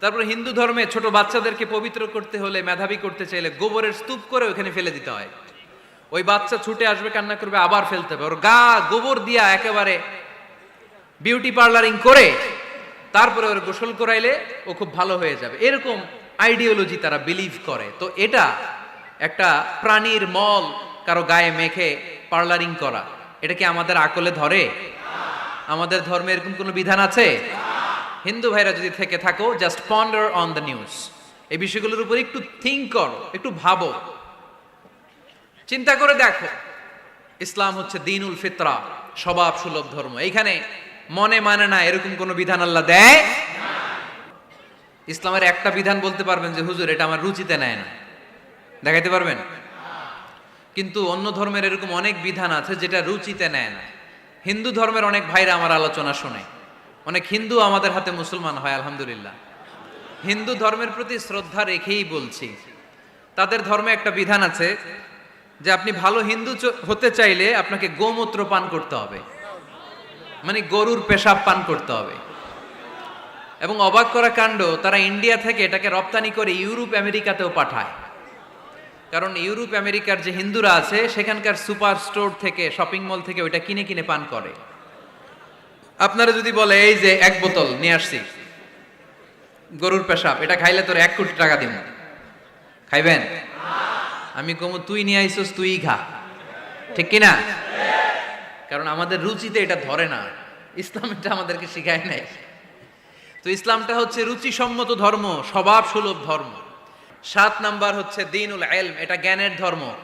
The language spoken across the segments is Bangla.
তারপর হিন্দু ধর্মে ছোট বাচ্চাদেরকে পবিত্র করতে হলে, মেধাবী করতে চাইলে গোবরের স্তূপ করে ওখানে ফেলে দিতে হয়। ওই বাচ্চা ছুটে আসবে, কান্না করবে, আবার ফেলতে হবে। ওর গা গোবর দিয়া একেবারে বিউটি পার্লারিং করে, তারপরে ওর গোসল করাইলে ও খুব ভালো হয়ে যাবে। এরকম আইডিওলজি তারা বিলিভ করে। তো এটা একটা প্রাণীর মল কারও গায়ে মেখে পার্লারিং করা। এটা কি আমাদের আকলে ধরে? আমাদের ধর্মে এরকম কোনো বিধান আছে? হিন্দু ভাইরা যদি থেকে থাকো just ponder on the news এই বিষয়গুলোর উপর একটু থিঙ্ক করো, একটু ভাবো। চিন্তা করে দেখো, ইসলাম হচ্ছে দিনুল ফিতরা, স্বভাব সুলভ ধর্ম। এইখানে মনে মানে না, এরকম কোনো বিধান আল্লাহ দেয়? ইসলামের একটা বিধান বলতে পারবেন যে, হুজুর, এটা আমার রুচিতে নেয় না। দেখাইতে পারবেন? কিন্তু অন্য ধর্মের এরকম অনেক বিধান আছে যেটা রুচিতে নেয় না। হিন্দু ধর্মের অনেক ভাইরা আমার আলোচনা শোনে। অনেক হিন্দু আমাদের হাতে মুসলমান হয়, আলহামদুলিল্লাহ। হিন্দু ধর্মের প্রতি শ্রদ্ধা রেখেই বলছি। তাদের ধর্মে একটা বিধান আছে যে আপনি ভালো হিন্দু হতে চাইলে আপনাকে গোমূত্র পান করতে হবে। মানে গরুর পেশাব পান করতে হবে। এবং অবাক করা কাণ্ড, তারা ইন্ডিয়া থেকে এটাকে রপ্তানি করে ইউরোপ, আমেরিকাতেও পাঠায়। কারণ ইউরোপ, আমেরিকার যে হিন্দুরা আছে, সেখানকার সুপার স্টোর থেকে, শপিং মল থেকে ওইটা কিনে কিনে পান করে। আপনারা যদি বলে, এই যে এক বোতল, নিয়ে আসছি। গরুর পেশাব, এটা খাইলে তোর এক কোটি টাকা দিব খাইবেন? আমি কমু, তুই নিয়ে আইসস, তুই খা। ঠিক কিনা? কারণ আমাদের রুচিতে এটা ধরে না। ইসলাম এটা আমাদেরকে শিখায় নাই। তো ইসলামটা হচ্ছে রুচিসম্মত ধর্ম, স্বভাব সুলভ ধর্ম। সাত নাম্বার হচ্ছে দিনুল এলম এটা জ্ঞানের ধর্ম।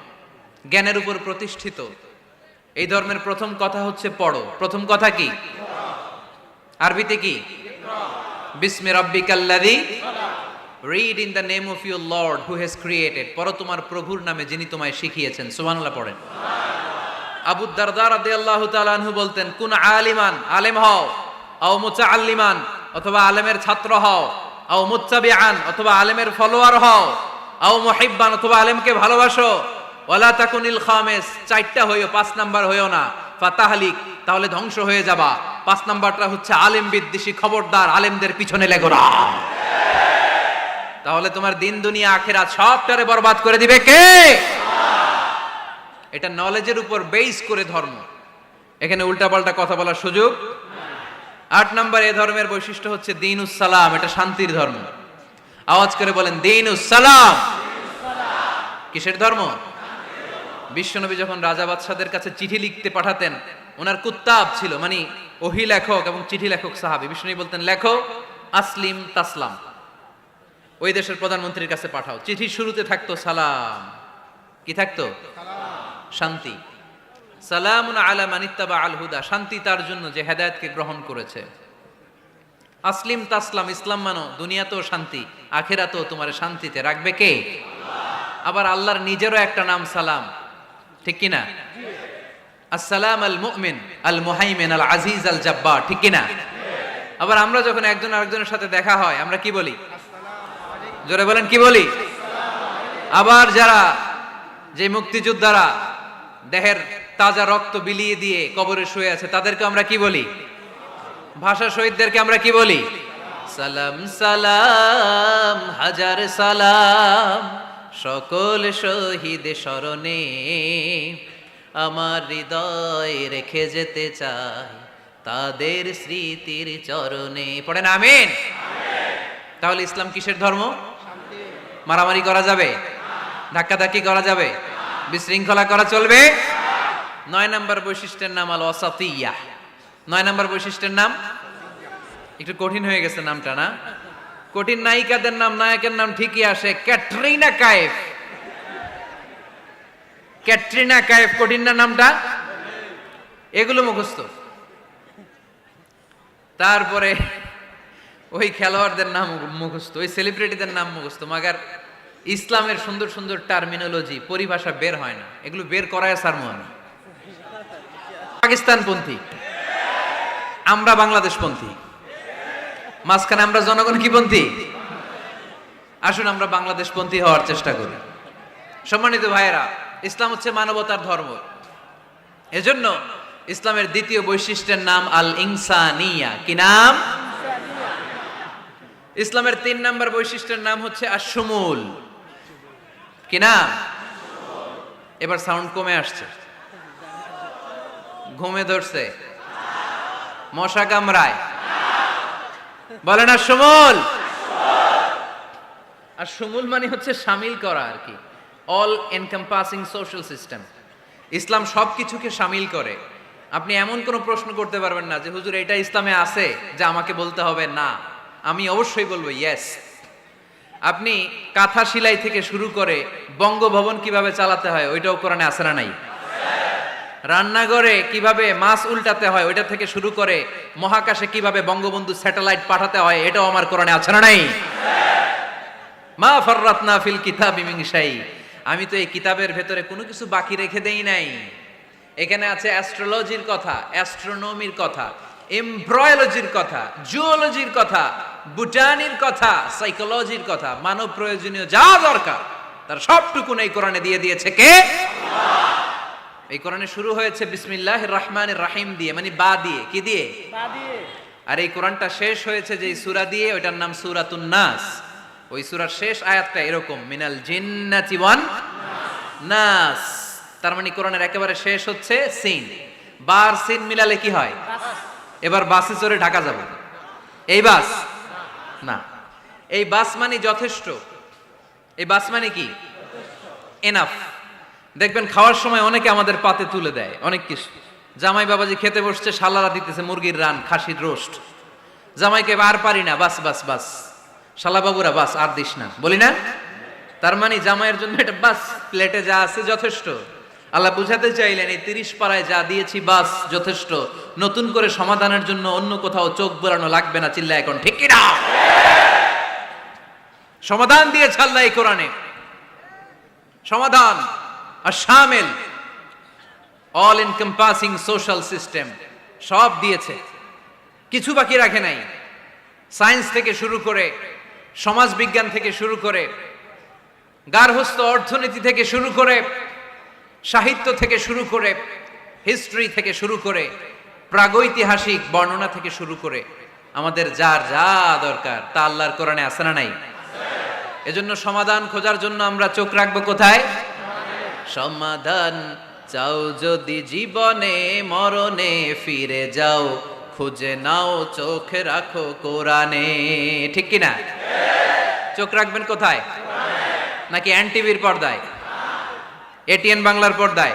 জ্ঞানের উপর প্রতিষ্ঠিত। এই ধর্মের প্রথম কথা হচ্ছে পড়ো। প্রথম কথা কি? আরবিতে কি? বিসমি read in the name of your Lord who has created. তোমার প্রভুর নামে যিনি তোমায় শিখিয়েছেন। পড়েন। আবু দারদা রাদিয়াল্লাহু তাআলা আনহু বলতেন, কোন আলিমান, আলেম হও, আও অথবা আলেমের ছাত্র হও, আও মুত্তাবিআন, অথবা আলেমের ফলোয়ার হও, আও মুহিব্বান, অথবা আলেমকে ভালোবাসো। ওয়ালা তাকুনিল খামেস, চারটা হইও, পাঁচ নাম্বার হইও না। ফাতাহলিক, তাহলে ধ্বংস হয়ে যাবা। পাঁচ নাম্বারটা হচ্ছে আলেম বিদ্বেষী খবরদার, আলেমদের পিছনে লেগো না। তাহলে তোমার দিন, দুনিয়া, আখেরাত সবটারে বরবাদ করে দিবে কে? এটা নলেজের উপর বেস করে ধর্ম। এখানে উল্টাপাল্টা কথা বলার সুযোগ? আট নম্বর এ ধর্মের বৈশিষ্ট্য হচ্ছে দিন সালাম এটা শান্তির ধর্ম। আওয়াজ করে বলেন দিন সালাম কিসের ধর্ম? বিশ্বনবী যখন রাজা বাদশাদের কাছে চিঠি লিখতে পাঠাতেন, ওনার কুত্তাব ছিল মানে ওহি লেখক এবং চিঠি লেখক সাহাবি। বিশ্বনবী বলতেন, লেখো, আসলিম তাসলাম। ওই দেশের প্রধানমন্ত্রীর কাছে পাঠাও। চিঠি শুরুতে থাকতো সালাম। কি থাকতো? শান্তি। সালাম আলা মানিত্তাবা আল হুদা। শান্তি তার জন্য যে হেদায়েতকে গ্রহণ করেছে। আসলিম তাসলাম, ইসলাম মানো, দুনিয়াতেও শান্তি, আখেরাতেও তোমার শান্তিতে রাখবে কে? আবার আল্লাহর নিজেরও একটা নাম সালাম। ঠিক কিনা? আসসালাম আল মুমিন, আল মুহাইমিন, আল আজিজ, আল জাব্বার, ঠিক কিনা? আবার আমরা যখন একজন আরেকজনের সাথে দেখা হয়, আমরা কি বলি? জোরে বলেন, কি বলি? আবার যারা যে মুক্তিযোদ্ধারা দেহের তাজা রক্ত বিলিয়ে দিয়ে কবরে শুয়ে আছে, তাদেরকে আমরা কি বলি? ভাষা শহীদদেরকে আমরা কি বলি? সালাম সালাম, হাজার সালাম, সকল শহীদ স্মরণে। আমার হৃদয় রেখে যেতে চাই তাদের স্মৃতির চরণে। পড়েন আমিন। তাহলে ইসলাম কিসের ধর্ম? মারামারি করা যাবে? ধাক্কাধাক্কি করা যাবে? বিশৃঙ্খলা করা চলবে? নয় নম্বর বৈশিষ্ট্যের নাম আল অসাতিয়া নয় নম্বর বৈশিষ্ট্যের নাম? একটু কঠিন হয়ে গেছে নামটা, না? কঠিন নায়িকাদের নাম, নায়কের নাম ঠিকই আসে ক্যাটরিনা কায়েফ। ক্যাটরিনা কায়েফ কঠিন না নামটা? এগুলো মুখস্থ। তারপরে ওই খেলোয়াড়দের নাম মুখস্থ, ওই সেলিব্রিটিদের নাম মুখস্থ, মাগার ইসলামের সুন্দর সুন্দর টার্মিনোলজি পরিভাষা বের হয় না। এগুলো বের করায় সারমোহন পাকিস্তানপন্থী। আমরা বাংলাদেশপন্থী। মাঝখানে আমরা জনগণ কি পন্থী? আসুন আমরা বাংলাদেশপন্থী হওয়ার চেষ্টা করি। সম্মানিত ভাইয়েরা ইসলাম হচ্ছে মানবতার ধর্ম। এজন্য ইসলামের দ্বিতীয় বৈশিষ্ট্যের নাম আল ইনসানিয়া কি নাম? ইসলামের তিন নম্বর বৈশিষ্ট্যের নাম হচ্ছে আসমুল কি নাম? এবার সাউন্ড কমে আসছে। ঘুমে ধরছে। মশা কামড়ায়। বলেন আসমুল আর সমুল মানে হচ্ছে সামিল করা আর কি। অল এনকাম্পাসিং সোশ্যাল সিস্টেম ইসলাম সব কিছুকে সামিল করে। আপনি এমন কোনো প্রশ্ন করতে পারবেন না যে, হুজুর, এটা ইসলামে আছে যে আমাকে বলতে হবে? না। আমি অবশ্যই বলব ইয়েস আপনি কাঁথা সিলাই থেকে শুরু করে বঙ্গভবন কীভাবে চালাতে হয়, ওইটাও কোরআনে আসে না নাই? রান্নাঘরে কীভাবে মাছ উল্টাতে হয়, ওইটা থেকে শুরু করে মহাকাশে কীভাবে বঙ্গবন্ধু স্যাটেলাইট পাঠাতে হয়, এটাও আমার কোরআনে আছে না নাই? মা ফররাতনা ফিল কিতাব মিংসাই আমি তো এই কিতাবের ভেতরে কোনো কিছু বাকি রেখে দেই নাই। এখানে আছে অ্যাস্ট্রোলজির কথা অ্যাস্ট্রোনমির কথা এমব্রয়োলজির কথা জুওলজির কথা বুটানির কথা সাইকোলজির কথা মানব প্রয়োজনীয় যা দরকার তার সবটুকু এই কোরআনে দিয়ে দিয়েছে কে? এই কোরআনে শুরু হয়েছে বিসমিল্লাহ রহমান রাহিম দিয়ে মানে বা দিয়ে কি দিয়ে? আর এই কোরআনটা শেষ হয়েছে যে সুরা দিয়ে ওইটার নাম সূরাতুন নাস। ওই সূরার শেষ আয়াতটা এরকম, মিনাল জিন্নাতি ওয়ান নাস। তার মানে কোরআনের একেবারে শেষ হচ্ছে সিন। বার সিন মিলালে কি হয়? এবার বাসে চড়ে ঢাকা যাবে। এই বাস? না। এই বাস মানে যথেষ্ট। এই বাস মানে কি? এনাফ। দেখবেন খাওয়ার সময় অনেকে আমাদের পাতে তুলে দেয়, অনেক কিছু। জামাই বাবাজি খেতে বসছে, শালারা দিতেছে মুরগির রান, খাসির রোস্ট। জামাইকে আর পারি না, বাস বাস বাস। শালা বাবুরা বাস, আর দিস না। বলি না? তার মানে জামাইয়ের জন্য এটা বাস, প্লেটে যা আছে যথেষ্ট। আল্লাহ বুঝাতে চাইলেন, এই তিরিশ পাড়ায় যা দিয়েছি বাস যথেষ্ট। নতুন করে সমাধানের জন্য অন্য কোথাও চোখ বোলানো লাগবে না চিল্লা এখন, ঠিক কিনা? সমাধান দিয়েছে আল্লাহ এই কোরআনে। সমাধান, আর শামেল অল এনকম্পাসিং সোশ্যাল সিস্টেম সব দিয়েছে। কিছু বাকি রাখে নাই। সায়েন্স থেকে শুরু করে সমাজ বিজ্ঞান থেকে শুরু করে গার্হস্থ অর্থনীতি থেকে শুরু করে, সাহিত্য থেকে শুরু করে, হিস্ট্রি থেকে শুরু করে, প্রাগৈতিহাসিক বর্ণনা থেকে শুরু করে, আমাদের যার যা দরকার, তা আল্লাহর কোরআনে আসে না নাই? এজন্য সমাধান খোঁজার জন্য আমরা চোখ রাখব কোথায়? সমাধান চাও যদি জীবনে, মরণে ফিরে যাও খুঁজে নাও, চোখ রাখো কোরআনে। ঠিক কি না চোখ রাখবেন কোথায়? নাকি এন টিভির পর্দায়? এটিএন বাংলার পর্দায়?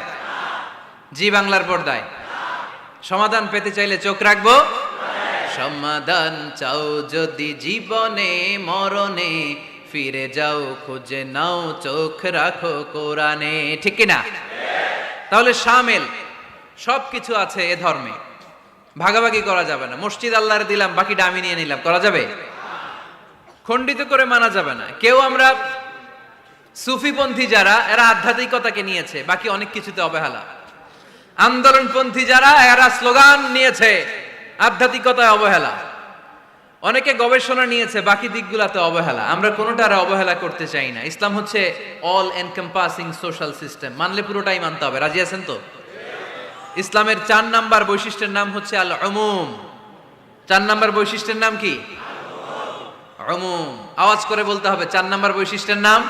জি বাংলার পর্দায়? সমাধান পেতে চাইলে চোখ রাখব? সমাধান চাও যদি জীবনে, মরণে। ফিরে যাও, খুঁজে নাও, চোখ রাখো কোরআনে। ঠিক কি না তাহলে শামেল সব কিছু আছে এ ধর্মে। ভাগাভাগি করা যাবে না। মসজিদ আল্লাহর দিলাম, বাকিটা আমি নিয়ে নিলাম। করা যাবে? খণ্ডিত করে মানা যাবে না। কেউ আমরা সুফিপন্থী যারা, এরা আধ্যাত্মিকতাকে নিয়েছে, বাকি অনেক কিছুতে অবহেলা। আন্দোলনপন্থী যারা, এরা স্লোগান নিয়েছে, আধ্যাত্মিকতায় অবহেলা। অনেকে গবেষণা নিয়েছে, বাকি দিকগুলাতে অবহেলা। আমরা কোনোটারে অবহেলা করতে চাই না। ইসলাম হচ্ছে অল এনকম্পাসিং সোশ্যাল সিস্টেম মানলে পুরোটাই মানতে হবে। রাজি আছেন তো? ইসলামের চার নাম্বার বৈশিষ্ট্যের নাম হচ্ছে আল অমুম চার নাম্বার বৈশিষ্ট্যের নাম কি? অমুম আওয়াজ করে বলতে হবে, চার নাম্বার বৈশিষ্ট্যের নাম?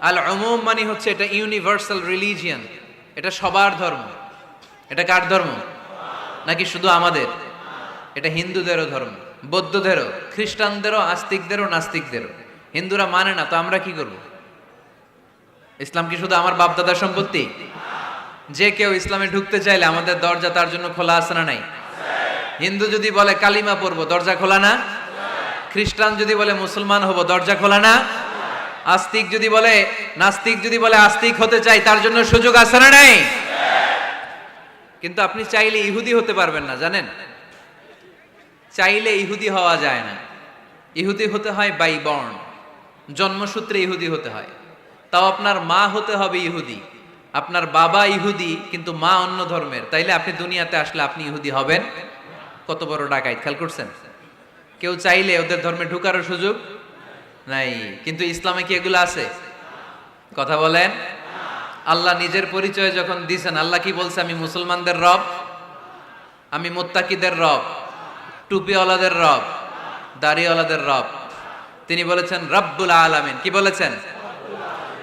আল অমুম মানে হচ্ছে এটা ইউনিভার্সাল রিলিজিয়ান এটা সবার ধর্ম। এটা কার ধর্ম? নাকি শুধু আমাদের? এটা হিন্দুদেরও ধর্ম, বৌদ্ধদেরও, খ্রিস্টানদেরও, আস্তিকদেরও, নাস্তিকদেরও। হিন্দুরা মানে না, তো আমরা কি করব? ইসলাম কি শুধু আমার বাপদাদার সম্পত্তি? যে কেউ ইসলামে ঢুকতে চাইলে আমাদের দরজা তার জন্য খোলা আছে না নাই? হিন্দু যদি বলে কালিমা পড়ব, দরজা খোলা না? খ্রিস্টান যদি বলে মুসলমান হব, দরজা খোলা না? আস্তিক যদি বলে, নাস্তিক যদি বলে আস্তিক হতে চাই, তার জন্য সুযোগ আছে না নাই? কিন্তু আপনি চাইলে ইহুদি হতে পারবেন না, জানেন? চাইলে ইহুদি হওয়া যায় না। ইহুদি হতে হয় বাই বর্ণ জন্মসূত্রে ইহুদি হতে হয়। তাও আপনার মা হতে হবে ইহুদি। আপনার বাবা ইহুদি, কিন্তু মা অন্য ধর্মের। তাইলে আপনি দুনিয়াতে আসলে আপনি ইহুদি হবেন? কত বড় ডাকাইত, খেয়াল করছেন? কেউ চাইলে ওদের ধর্মে ঢুকারও সুযোগ নাই, কিন্তু ইসলামে কি এগুলো আছে? কথা বলেন। আল্লাহ নিজের পরিচয় যখন দিছেন, আল্লাহ কি বলছে? আমি মুসলমানদের রব, আমি মোত্তাকিদের রব, টুপিওয়ালাদের রব, দাড়িওয়ালাদের রব। তিনি বলেছেন, রব্বুল আলামিন। কি বলেছেন?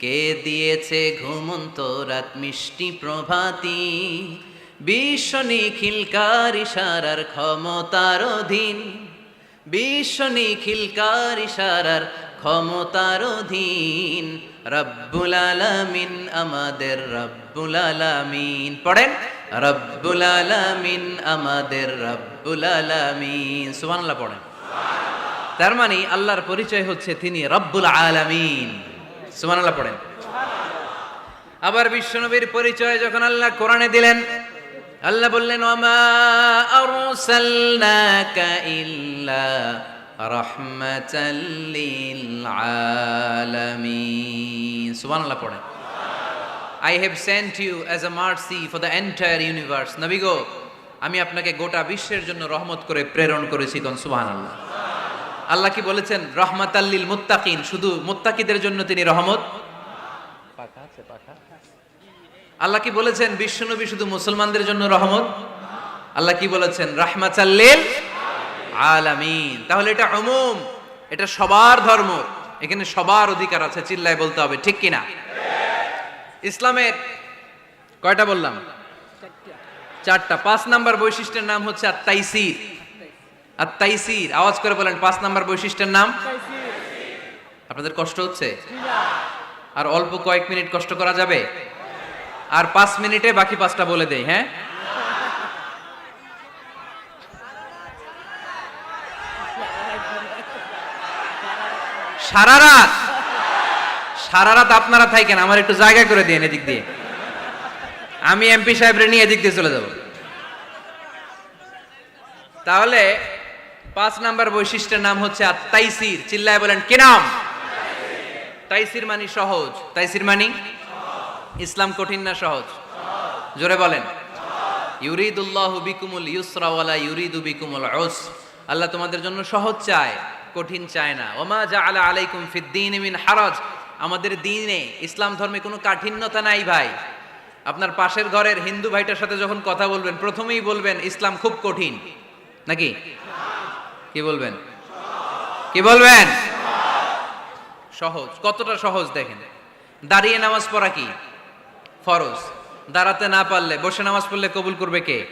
কে দিয়েছে ঘুমন্ত রাত মিষ্টি প্রভাতী? বিশ্ব নিখিলকার ইশারার ক্ষমতার অধীন? বিশ্ব নিখিলকার ইশারার ক্ষমতার অধীন? রব্বুল আলামিন আমাদের রব্বুল আলামিন। পড়েন, রব্বুল আলামিন আমাদের রব্বুল আলামিন। সুবহানাল্লাহ পড়েন। তার মানে আল্লাহর পরিচয় হচ্ছে তিনি রব্বুল আলামিন। সুবহানাল্লাহ পড়েন। আবার বিশ্বনবীর পরিচয় যখন আল্লাহ কোরআনে দিলেন, আল্লাহ বললেন ওমা আরসালনাকা ইল্লা রাহমাতাল লিল আলামিন সুবহানাল্লাহ পড়েন। I have sent you as a mercy for the entire universe নবী গো, আমি আপনাকে গোটা বিশ্বের জন্য রহমত করে প্রেরণ করেছি কোন সুবহানাল্লাহ। আল্লাহ কি বলেছেন? রহমাতাল্লিল মুত্তাকিন, শুধু মুত্তাকিদের জন্য তিনি রহমত। আল্লাহ কি বলেছেন? বিশ্বনবী শুধু মুসলমানদের জন্য রহমত। আল্লাহ কি বলেছেন? রাহমাতাল্লিল আলামিন। তাহলে এটা অমুম এটা সবার ধর্ম। এখানে সবার অধিকার আছে, চিল্লায় বলতে হবে, ঠিক কিনা? ইসলামের কয়টা বললাম? চারটা। পাঁচ নাম্বার বৈশিষ্ট্যের নাম হচ্ছে আত্মাইসির আত্মাইসির আওয়াজ করে বলেন, পাঁচ নাম্বার বৈশিষ্ট্যের নাম? আপনাদের কষ্ট হচ্ছে? আর অল্প কয়েক মিনিট কষ্ট করা যাবে? আর পাঁচ মিনিটে বাকি পাঁচটা বলে দেই হ্যাঁ? সারা রাত! সারা রাত আপনারা থাকেন, আমার একটু জায়গা করে দিন এদিক দিয়ে। আমি এমপি সাহেবরে নিয়ে এদিক দিয়ে চলে যাব। তাহলে পাঁচ নাম্বার বৈশিষ্ট্যের নাম হচ্ছে তাইসির। চিল্লায় বলেন, কি নাম? তাইসির মানি সহজ। তাইসির মানি? ইসলাম কঠিন না সহজ? জোরে বলেন। ইউরিদুল্লাহ বিকুমুল ইউসরা ওয়ালা ইউরিদু বিকুমুল উস আল্লাহ তোমাদের জন্য সহজ চায়, কঠিন চায় না। ওমা জাআলা আলাইকুম ফিদ্দিন মিন হারাজ। আমাদের দিনে ইসলাম ধর্মে কোনো কাঠিন্যতা নাই ভাই। আপনার পাশের ঘরের হিন্দু ভাইটার সাথে যখন কথা বলবেন, প্রথমেই বলবেন, ইসলাম খুব কঠিন। নাকি? কি বলবেন? কি বলবেন? সহজ। কতটা সহজ দেখেন। দাঁড়িয়ে নামাজ পড়া কি? ফরজ। দাঁড়াতে না পারলে, বসে নামাজ পড়লে কবুল করবে কে?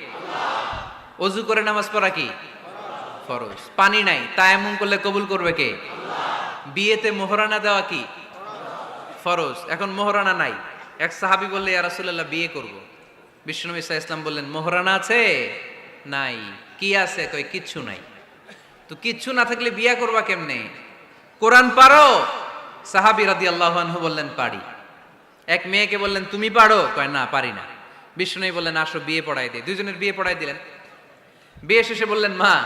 অজু করে নামাজ পড়া কি? ফরজ। পানি নাই তা এমন করলে কবুল করবে কে? বিয়েতে মোহরানা দেওয়া কি? ফরজ। এখন মোহরানা নাই। এক সাহাবি বললে, ইয়া রাসূলুল্লাহ, বিয়ে করব। বিষ্ণু ইসা ইসলাম বললেন, মোহরানা আছে? নাই। কি আছে? কই, কিচ্ছু নাই। তো কিচ্ছু না থাকলে বিয়া করবা কেমনে? কোরআন পারো? সাহাবি রাদি আল্লাহ বললেন, পারি। এক মেয়েকে বললেন, তুমি পারো? কয়, না, পারি না। বিষ্ণু বললেন, আসো, বিয়ে পড়াই দে। দুজনের বিয়ে পড়াই দিলেন। বিয়ে শেষে বললেন, মা,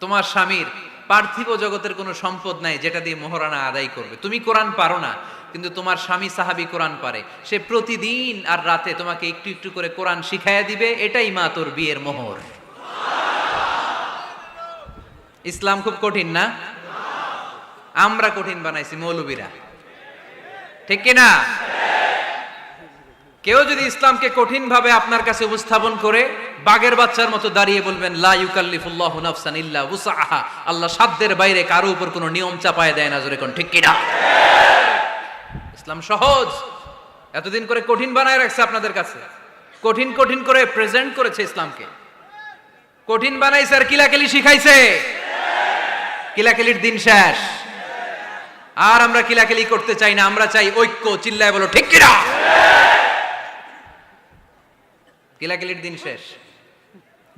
তোমার স্বামীর পার্থিব জগতের কোনো সম্পদ নাই যেটা দিয়ে মোহরানা আদায় করবে। তুমি কোরআন পারো না, কিন্তু তোমার স্বামী সাহাবি কোরআন পারে। সে প্রতিদিন আর রাতে তোমাকে একটু একটু করে কোরআন শিখাইয়া দিবে। এটাই মা তোর বিয়ের মোহর। ইসলাম খুব কঠিন না? আমরা কঠিন বানাইছি, মৌলবীরা। ঠিক কিনা কেউ যদি ইসলামকে কঠিন ভাবে আপনার কাছে উপস্থাপন করে বাগের বাচ্চার মতো দাঁড়িয়ে বলবেন, লা ইউকাল্লিফুল্লাহু নাফসান ইল্লা উসাহা আল্লাহ সাধ্যের বাইরে কারও উপর কোনো নিয়ম চাপায় দেয় না জোরে কোন, ঠিক কিনা ইসলাম সহজ। এতদিন করে কঠিন বানায় রাখছে আপনাদের কাছে। কঠিন কঠিন করে প্রেজেন্ট করেছে ইসলামকে। কঠিন বানাইছে আর কিলাকেলি শিখাইছে। কিলাকেলির দিন শেষ। আর আমরা কিলাকেলি করতে চাই না, আমরা চাই ঐক্য, চিল্লায় বলো, ঠিক কিনা? কিলাকিলির দিন শেষ।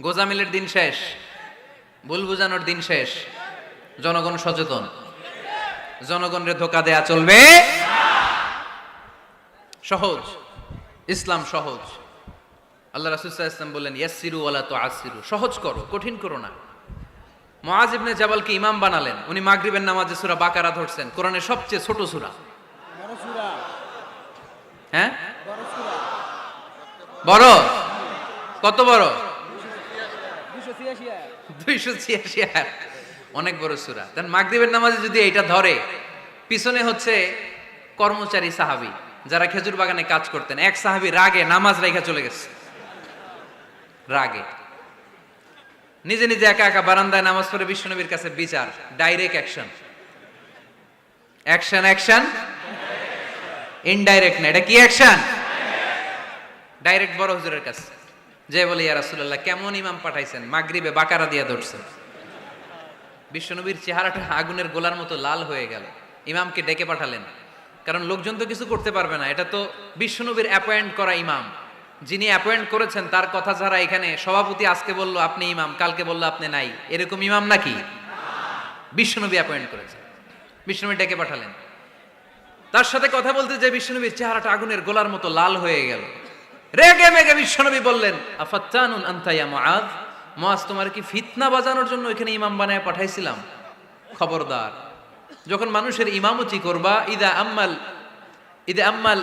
গোজামিলের দিন শেষ। ভুল বুঝানোর দিন শেষ। জনগণ সচেতন। জনগণের ধোকা দেয়া চলবে। সহজ। ইসলাম সহজ। আল্লাহ রাসুল্লাহ ইসলাম বললেন ইয়াসিরু ওয়ালা তো আসিরু সহজ করো, কঠিন করো না। মুআজ ইবনে জাবালকে ইমাম বানালেন। উনি মাগরিবের নামাজে সূরা বাকারা ধরছেন। কোরআনের সবচেয়ে ছোট সূরা। হ্যাঁ? বড় কত বড়? দুইশো ছিয়াশি অনেক বড় সুরা। তার মাগরিবের নামাজে যদি এটা ধরে পিছনে হচ্ছে কর্মচারী সাহাবি যারা খেজুর বাগানে কাজ করতেন। এক সাহাবি রাগে নামাজ রেখা চলে গেছে। রাগে। নিজে নিজে একা একা বারান্দায় নামাজ পড়ে বিশ্বনবীর কাছে বিচার direct action action action indirect না, এটা কি অ্যাকশন ডাইরেক্ট বড় হুজুরের কাছে। যে বলে, ইয়া রাসূলুল্লাহ, কেমন ইমাম পাঠাইছেন? মাগরিবে বাকারা দিয়া ধরছেন বিশ্বনবীর চেহারাটা আগুনের গোলার মতো লাল হয়ে গেল। ইমামকে ডেকে পাঠালেন। কারণ লোকজন তো কিছু করতে পারবে না। এটা তো বিশ্বনবীর অ্যাপয়েন্ট করা ইমাম। যিনি অ্যাপয়েন্ট করেছেন, তার কথা ছাড়া এখানে, সভাপতি আজকে বলল, আপনি ইমাম, কালকে বলল আপনি নাই। এরকম ইমাম নাকি? বিশ্বনবী অ্যাপয়েন্ট করেছেন বিশ্বনবী ডেকে পাঠালেন। তার সাথে কথা বলতে যে বিশ্বনবীর চেহারাটা আগুনের গোলার মতো লাল হয়ে গেল। রেগে মেগে বিশ্বনবী বললেন, আফাত্তানুন আন্তাইয়া মুআজ, তোমার কি ফিতনা বাজানোর জন্য এখানে ইমাম বানায় পাঠাইছিলাম? খবরদার। যখন মানুষের ইমামতি করবা, ইদা আম্মাল ইদা আম্মাল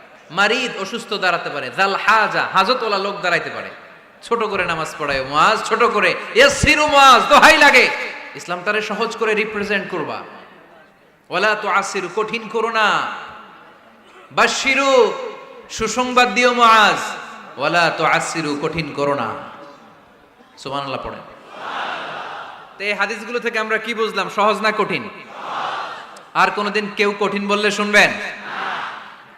মারিদ অসুস্থ দাঁড়াতে পারে জাল হাজা, হাজতওয়ালা লোক দাঁড়াইতে পারে। ছোট করে নামাজ পড়ায় মাজ ছোট করে ইয়াসিরু মাজ দোহাই লাগে। ইসলাম তারে সহজ করে রিপ্রেজেন্ট করবা। ওলা তো আসিরু কঠিন করো না। বা বাশিরু সুসংবাদ দিও মাজ ওয়ালা তো আসিরু কঠিন করো না। সুবহানাল্লাহ পড়েন। তো এই হাদিসগুলো থেকে আমরা কি বুঝলাম, সহজ না কঠিন? আর কোনোদিন কেউ কঠিন বললে শুনবেন?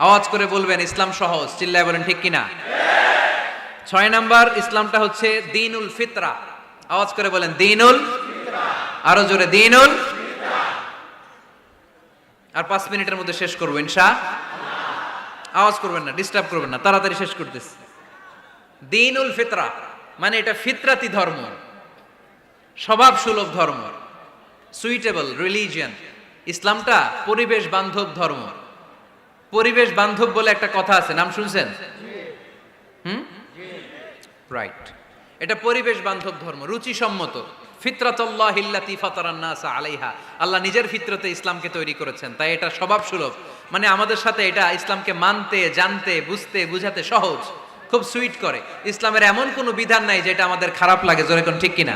আওয়াজ করে বলবেন, ইসলাম সহজ। চিল্লায় বলেন, ঠিক কিনা? ছয় নাম্বার, ইসলামটা হচ্ছে দিনুল ফিতরা। আওয়াজ করে বলেন, দিনুল আরও জোরে, দিনুল আর পাঁচ মিনিটের মধ্যে শেষ করব, ইনশা আওয়াজ করবেন না, ডিস্টার্ব করবেন না, তাড়াতাড়ি শেষ করতেছি। দিনুল ফিতরা মানে এটা ফিতরাতি ধর্ম। স্বভাব সুলভ ধর্ম। সুইটেবল রিলিজিয়ান ইসলামটা পরিবেশ বান্ধব ধর্ম। পরিবেশ বান্ধব বলে একটা কথা আছে। নাম শুনছেন? হুম? রাইট এটা পরিবেশ বান্ধব ধর্ম, রুচিসম্মত। ফিতরাতাল্লাহ ইল্লাতি ফাতারান নাসা আলাইহা। আল্লাহ নিজের ফিতরতে ইসলামকে তৈরি করেছেন, তাই এটা স্বভাব সুলভ। মানে আমাদের সাথে এটা ইসলামকে মানতে, জানতে, বুঝতে, বুঝাতে সহজ, খুব সুইট করে। ইসলামের এমন কোনো বিধান নাই যেটা আমাদের খারাপ লাগে, জোরে কোন ঠিক কিনা?